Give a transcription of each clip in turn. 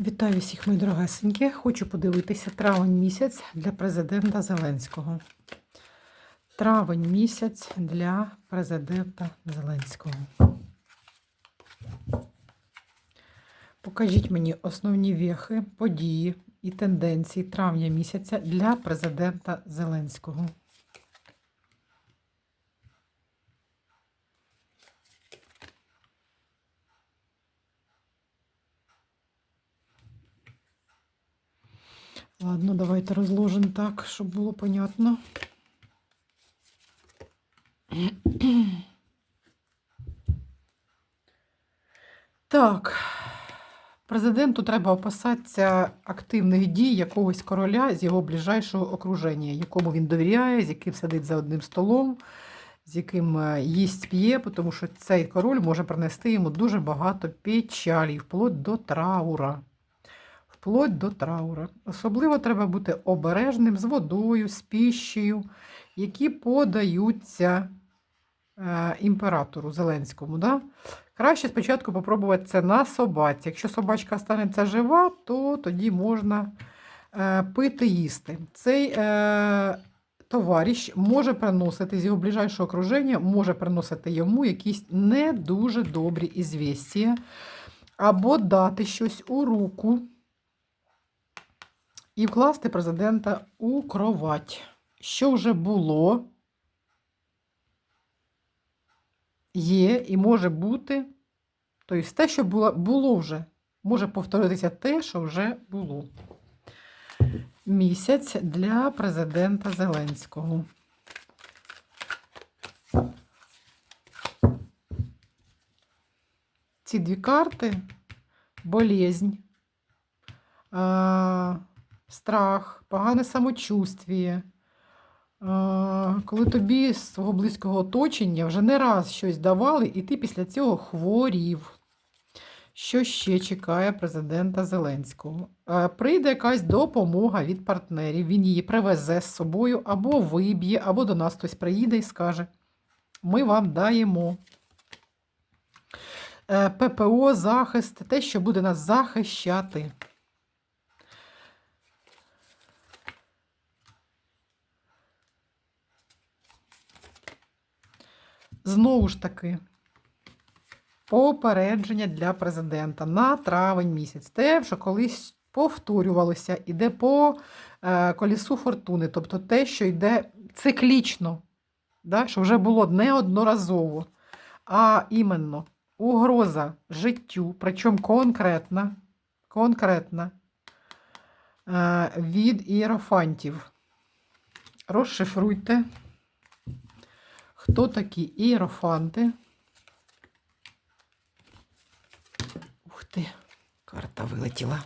Вітаю всіх, мої дорогесенькі. Хочу подивитися травень місяць для президента Зеленського. Травень місяць для президента Зеленського. Покажіть мені основні вехи, події і тенденції травня місяця для президента Зеленського. Ладно, давайте розложимо так, щоб було понятно. Так, президенту треба опасатися активних дій якогось короля з його ближайшого окруження, якому він довіряє, з яким сидить за одним столом, з яким е, їсть п'є, тому що цей король може принести йому дуже багато печалі, вплоть до траура вплоть до траура. Особливо треба бути обережним з водою, з піщею, які подаються е, імператору Зеленському. Да? Краще спочатку попробувати це на собаці. Якщо собачка станеться жива, то тоді можна е, пити їсти. Цей е, товариш може приносити з його ближайшого окруження, може приносити йому якісь не дуже добрі ізвістія, або дати щось у руку і вкласти президента у кровать. Що вже було, є і може бути. Тобто те, що було, було вже, може повторитися те, що вже було. Місяць для президента Зеленського. Ці дві карти болезнь. Страх, погане самочувствіє. Коли тобі з свого близького оточення вже не раз щось давали, і ти після цього хворів. Що ще чекає президента Зеленського? Прийде якась допомога від партнерів, він її привезе з собою, або виб'є, або до нас хтось приїде і скаже: ми вам даємо. Е, ППО, захист, те, що буде нас захищати. Знову ж таки, попередження для президента на травень місяць. Те, що колись повторювалося, іде по е, колісу фортуни, тобто те, що йде циклічно, да, що вже було неодноразово, а іменно угроза життю, причому конкретна, конкретна е, від іерофантів. Розшифруйте. Хто такі іерофанти? Ух ти, карта вилетіла.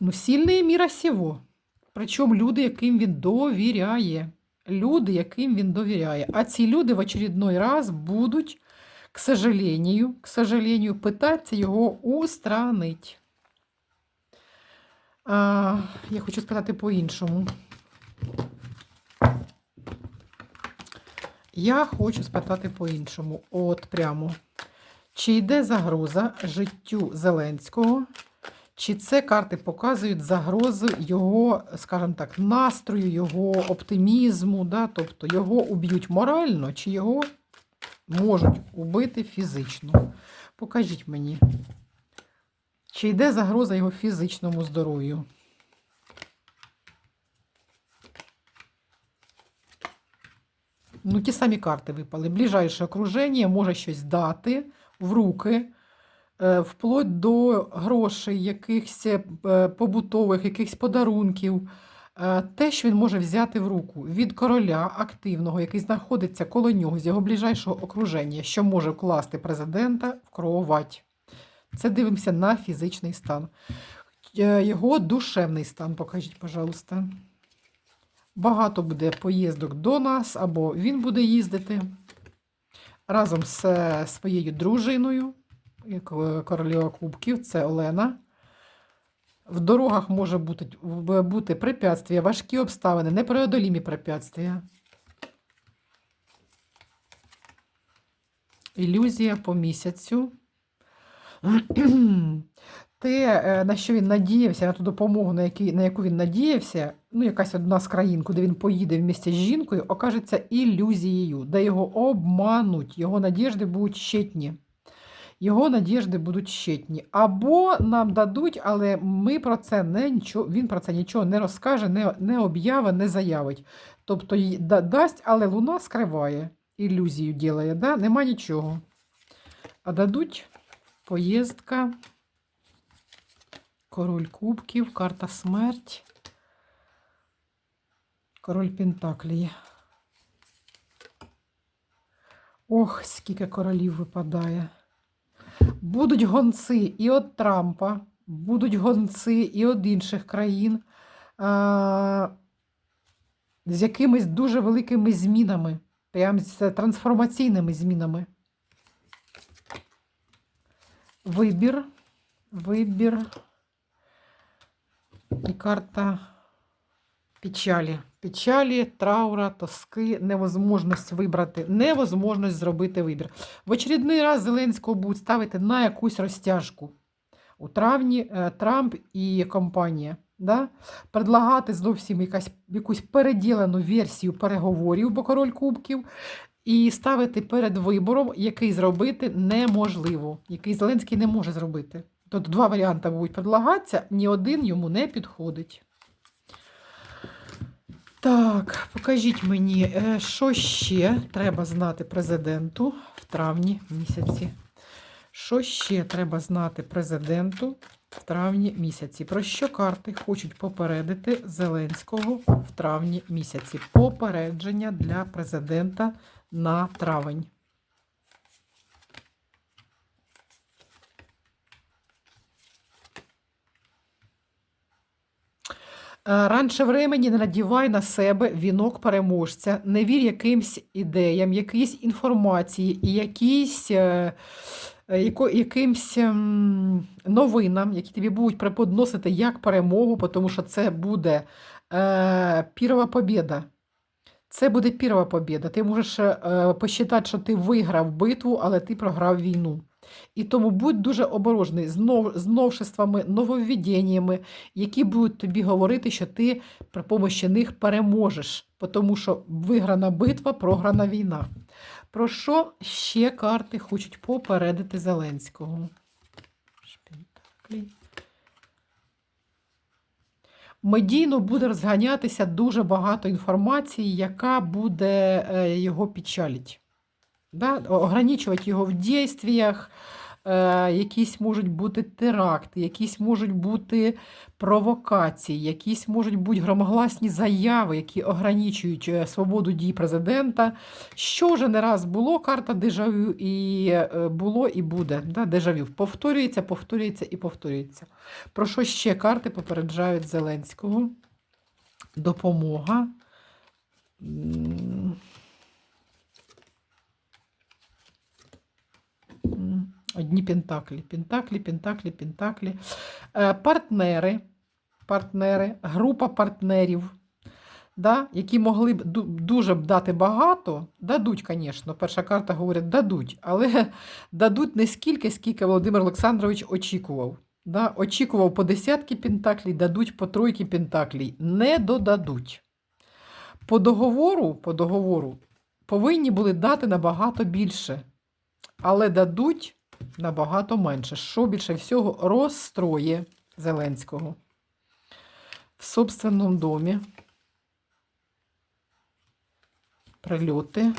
Ну, сильний міра сього. Причому люди, яким він довіряє. Люди, яким він довіряє. А ці люди в очередной раз будуть, к сожалению, к сожалению, питатися його устранить. Я хочу спитати по-іншому. Я хочу спитати по-іншому. От прямо. Чи йде загроза життю Зеленського? Чи це карти показують загрозу його, скажімо так, настрою, його оптимізму, да? тобто його уб'ють морально, чи його можуть убити фізично? Покажіть мені. Чи йде загроза його фізичному здоров'ю? Ну, ті самі карти випали. Ближайше окруження може щось дати в руки, е, вплоть до грошей, якихось е, побутових, якихось подарунків. Е, Те, що він може взяти в руку від короля активного, який знаходиться коло нього з його ближайшого окруження, що може вкласти президента в кровать. Це дивимося на фізичний стан. Е, Його душевний стан, покажіть, пожалуйста. Багато буде поїздок до нас, або він буде їздити разом з е, своєю дружиною, е, королева Кубків, це Олена. В дорогах може бути, бути препятствия, важкі обставини, непреодолімі препятствия. ілюзія по місяцю. Те, е, на що він надіявся, на ту допомогу, на, який, на яку він надіявся, ну, якась одна з країн, куди він поїде вместе з жінкою, окажеться ілюзією, де його обмануть, його надіжди будуть щетні. Його надіжди будуть щетні. Або нам дадуть, але ми про це не він про це нічого не розкаже, не, не об'явить, не заявить. Тобто да- дасть, але луна скриває, ілюзію ділає, да? нема нічого. А дадуть поїздка, король кубків, карта смерть, король Пентаклії. Ох, скільки королів випадає. Будуть гонці і від Трампа, будуть гонці і від інших країн а, з якимись дуже великими змінами, прям з трансформаційними змінами. Вибір, вибір і карта печалі. Печалі, траура, тоски, невозможність вибрати, невозможність зробити вибір. В очередний раз Зеленського будуть ставити на якусь розтяжку. У травні е, Трамп і компанія. Да? Предлагати зовсім якась, якусь переділену версію переговорів, бо король кубків, і ставити перед вибором, який зробити неможливо, який Зеленський не може зробити. Тобто два варіанти будуть предлагатися, ні один йому не підходить. Так, покажіть мені, е, що ще треба знати президенту в травні місяці. Що ще треба знати президенту в травні місяці? Про що карти хочуть попередити Зеленського в травні місяці? Попередження для президента на травень. Е, Раніше времені не надівай на себе вінок переможця, не вір якимсь ідеям, якійсь інформації і якійсь, е, яко- якимсь ем, новинам, які тобі будуть преподносити як перемогу, тому що це буде е, пірова побіда. Це буде пірова побіда. Ти можеш е, посчитати, що ти виграв битву, але ти програв війну. І тому будь дуже оборожний з, нов, з новшествами, нововведеннями, які будуть тобі говорити, що ти при помощі них переможеш, тому що виграна битва, програна війна. Про що ще карти хочуть попередити Зеленського? Медійно буде розганятися дуже багато інформації, яка буде е, його печалить. Да? Ограничувати його в дійствіях, якісь можуть бути теракти, якісь можуть бути провокації, якісь можуть бути громогласні заяви, які ограничують е, свободу дій президента. Що вже не раз було, карта дежавю, і е, було, і буде. Да? Дежавю. Повторюється, повторюється і повторюється. Про що ще карти попереджають Зеленського? Допомога. Одні пентаклі. Пентаклі, пентаклі, пентаклі. Е, Партнери, партнери, група партнерів, да, які могли б дуже б дати багато, дадуть, звісно. Перша карта говорить, дадуть, але дадуть не скільки, скільки Володимир Олександрович очікував. Да, очікував по десятки пентаклей, дадуть по тройки пентаклей. Не додадуть. По договору, по договору повинні були дати набагато більше, але дадуть набагато менше. Що більше всього розстроє Зеленського в собственному домі. Прильоти.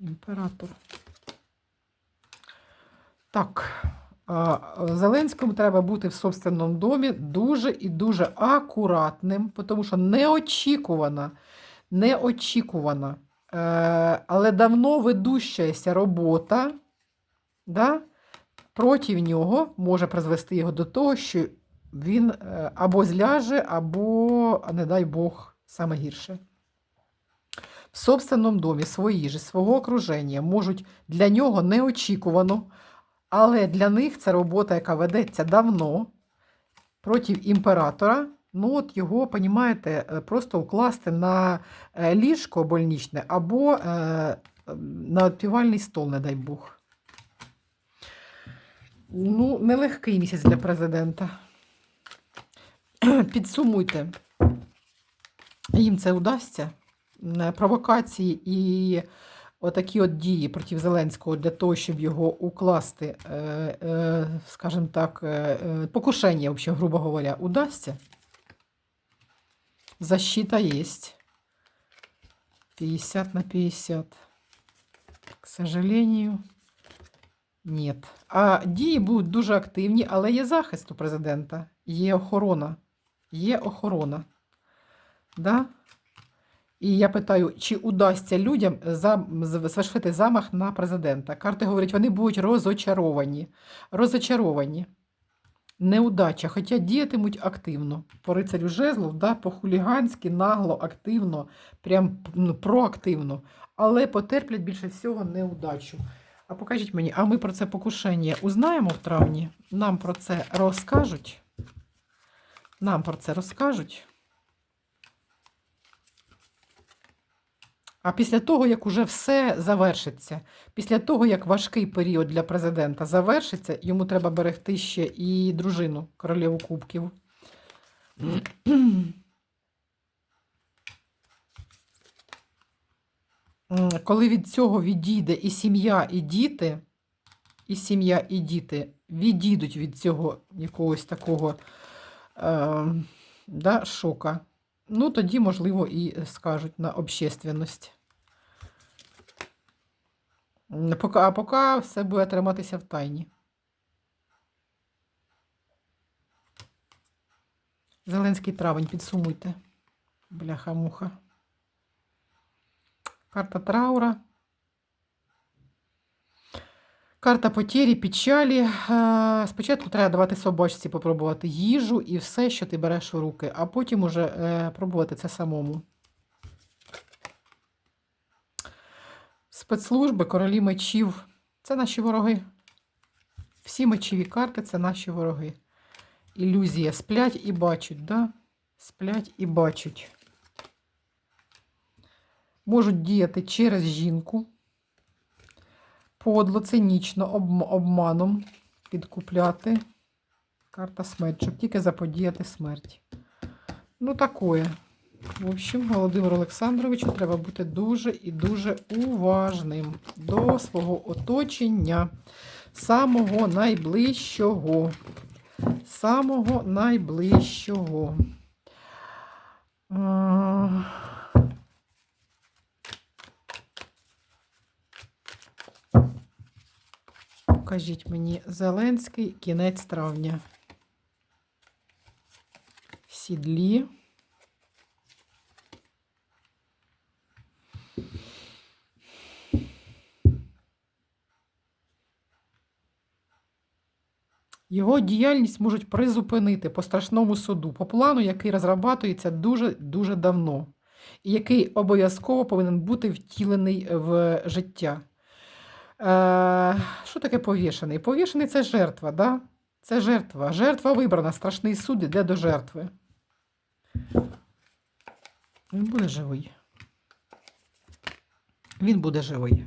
Імператор. Так. Зеленському треба бути в собственному домі дуже і дуже акуратним, тому що неочікувана, неочікувана, але давно ведущаяся робота да, проти нього може призвести його до того, що він е, або зляже, або, не дай Бог, саме гірше. В собственному домі свої ж, свого окруження можуть для нього неочікувано, але для них це робота, яка ведеться давно проти імператора, Ну, от його, понімаєте, е, просто укласти на е, ліжко больничне або е, на відпівальний стол, не дай Бог. Ну, нелегкий місяць для президента. Підсумуйте, їм це удасться. Провокації і отакі от дії проти Зеленського для того, щоб його укласти, скажімо так, покушення, грубо говоря, удасться. Защита есть. 50 на 50. К сожалению, нет. А дії будуть дуже активні, але є захист у президента, є охорона. Є охорона. Да? І я питаю, чи удасться людям звершити замах на президента? Карти говорять, вони будуть розочаровані. Розочаровані. Неудача, хоча діятимуть активно. По рицарю жезлов, да, по-хуліганськи, нагло, активно, прям ну, проактивно. Але потерплять більше всього неудачу. А покажіть мені, а ми про це покушення узнаємо в травні? Нам про це розкажуть? Нам про це розкажуть. А після того, як уже все завершиться, після того, як важкий період для президента завершиться, йому треба берегти ще і дружину королеву кубків. Коли від цього відійде і сім'я, і діти, і сім'я, і діти відійдуть від цього якогось такого е, да, шока, ну тоді, можливо, і скажуть на общественність. Поки, а поки все буде триматися в тайні. Зеленський травень, підсумуйте. Бляха-муха. Карта траура. Карта потері, печалі. Е, Спочатку треба давати собачці попробувати їжу і все, що ти береш у руки, а потім уже е, пробувати це самому. Спецслужби, королі мечів це наші вороги. Всі мечові карти це наші вороги. Ілюзія. Сплять і бачать, да? Сплять і бачать. Можуть діяти через жінку. Подло, цинічно, обманом підкупляти. Карта смерть, щоб тільки заподіяти смерть. Ну, такое. В общем, Володимиру Олександровичу треба бути дуже і дуже уважним до свого оточення, самого найближчого. Самого найближчого. А, Покажіть мені Зеленський кінець травня. В сідлі. Його діяльність можуть призупинити по страшному суду, по плану, який розрабатується дуже-дуже давно, і який обов'язково повинен бути втілений в життя. Е, що таке повішений? Повішений це жертва, да? Це жертва. Жертва вибрана, страшний суд іде до жертви. Він буде живий. Він буде живий.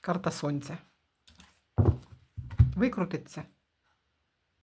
Карта сонця. Викрутиться.